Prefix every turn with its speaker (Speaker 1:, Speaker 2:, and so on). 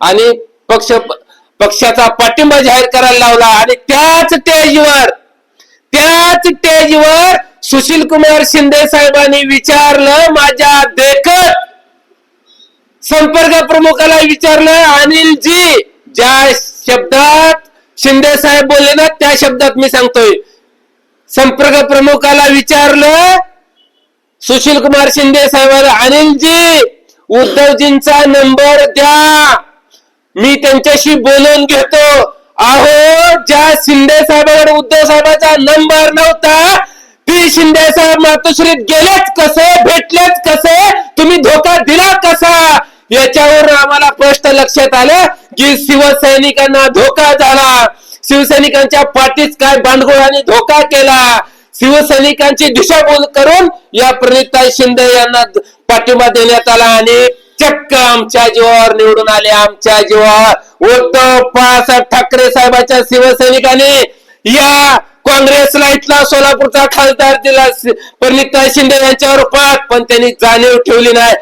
Speaker 1: आणि पक्ष पक्षाचा पाठिंबा जाहीर करायला लावला. आणि त्याच टेजवर त्याच टेजवर सुशील कुमार शिंदे साहेबांनी विचारलं माझ्या देखत संपर्क प्रमुखाला विचारलं अनिलजी ज्या शब्दात शिंदे साहेब बोलले ना त्या शब्दात मी सांगतोय. संपर्क प्रमुखाला विचारलं सुशील कुमार शिंदे साहेबांना अनिलजी उद्धवजींचा नंबर द्या. मी त्यांच्याशी बोलून घेतो. अहो ज्या शिंदे साहेबांकडे उद्धव साहेबांचा नंबर नव्हता ती शिंदे साहेब मातोश्रीत गेलेच कसे भेटलेच कसे तुम्ही धोका दिला कसा? याच्यावर आम्हाला स्पष्ट लक्षात आलं की शिवसैनिकांना धोका झाला. शिवसैनिकांच्या पाठीच काय भांडगोळाने धोका केला? शिवसैनिकांची दिशाभूल करून या प्रणिता शिंदे यांना पाठिंबा देण्यात आला आणि चक्क आमच्या जीवावर निवडून आले आमच्या जीवावर. उद्धव बाळासाहेब ठाकरे साहेबाच्या शिवसैनिकांनी या काँग्रेसला इथला सोलापूरचा खासदार दिला. परिणिता शिंदे यांच्यावर रूपात पण त्यांनी जाणीव ठेवली नाही.